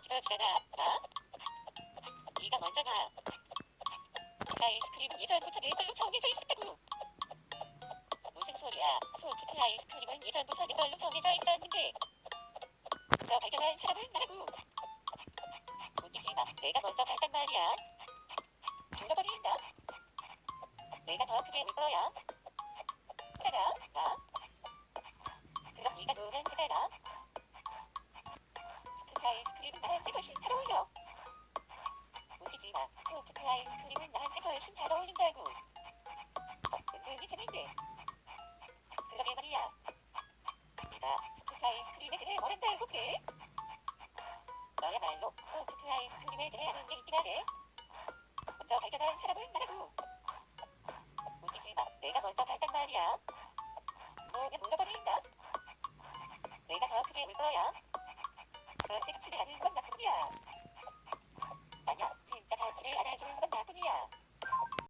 기다리잖아. 나? 네가 먼저 가. 아이스크림은 예전부터 내 걸로 정해져 있었다고. 무슨 소리야? 소프트 아이스크림은 예전부터 내 걸로 정해져 있었는데. 저 발견한 사람은 나라고. 웃기지 마. 내가 먼저 갔단 말이야. 불러버린다. 내가 더 크게 울 거야. 잖아. 나. 그럼 네가 노란 거잖아. 소프트 아이스크림은 나한테 훨씬 잘 어울려. 웃기지 마. 소프트 아이스크림은 나한테 훨씬 잘 어울린다고. 은근히 재밌네. 그러게 말이야. 네가 소프트 아이스크림에 대해 뭘 안다고 그래? 너야말로 소프트 아이스크림에 대해 아는 게 있긴 하네. 먼저 발견한 사람은 나라고. 웃기지 마. 내가 먼저 갔단 말이야. 뭐면 물러버린다. 내가 더 크게 울 거야. 그것이 그치지 않은 건 나뿐이야. 아니야, 진짜 가치를 알아주는 건 나뿐이야.